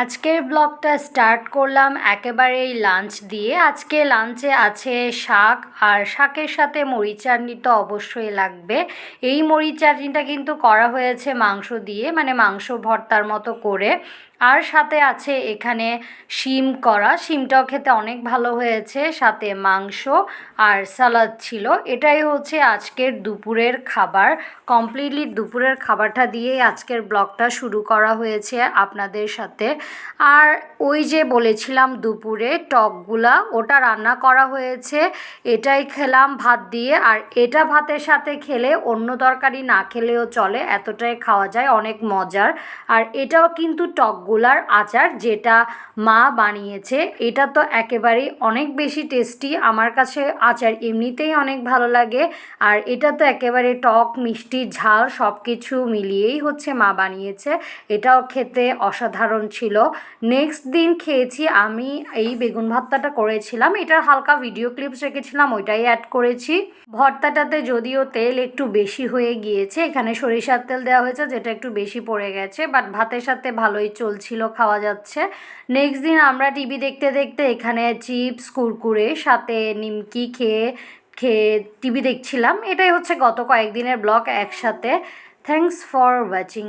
আজকের ব্লগটা স্টার্ট করলাম একেবারেই লাঞ্চ দিয়ে। আজকে লাঞ্চে আছে শাক, আর শাকের সাথে চাটনি তো অবশ্যই লাগবে। এই মরিচ চাটনিটা কিন্তু করা হয়েছে মাংস দিয়ে মানে মাংস ভর্তার মতো করে। আর সাথে আছে এখানে শিম করা। শিমটাও খেতে অনেক ভালো হয়েছে। সাথে মাংস আর সালাদ ছিল। এটাই হচ্ছে আজকের দুপুরের খাবার। কমপ্লিটলি দুপুরের খাবারটা দিয়েই আজকের ব্লগটা শুরু করা হয়েছে আপনাদের সাথে। আর ওই যে বলেছিলাম দুপুরে টকগুলা, ওটা রান্না করা হয়েছে। এটাই খেলাম ভাত দিয়ে, আর এটা ভাতের সাথে খেলে অন্য তরকারি না খেলেও চলে, এতটাই খাওয়া যায়, অনেক মজার। আর এটাও কিন্তু টকগুলার আচার যেটা মা বানিয়েছে, এটা তো একেবারেই অনেক বেশি টেস্টি। আমার কাছে আচার এমনিতেই অনেক ভালো লাগে, আর এটা তো একেবারে টক, মিষ্টি, ঝাল সব কিছু মিলিয়েই হচ্ছে মা বানিয়েছে। এটাও খেতে অসাধারণ ছিল। নেক্সট দিন খেয়েছি, আমি এই বেগুন ভর্তাটা করেছিলাম। এটার হালকা ভিডিও ক্লিপস রেখেছিলাম, ওইটাই অ্যাড করেছি। ভর্তাটাতে যদিও তেল একটু বেশি হয়ে গিয়েছে, এখানে সরিষার তেল দেওয়া হয়েছে, যেটা একটু বেশি পড়ে গেছে বাট ভাতের সাথে ভালোই চলছিল, খাওয়া যাচ্ছে। নেক্সট দিন আমরা টিভি দেখতে দেখতে এখানে চিপস কুরকুরে, সাথে নিমকি খেয়ে খেয়ে টিভি দেখছিলাম। এটাই হচ্ছে গত কয়েকদিনের ব্লগ একসাথে। Thanks for watching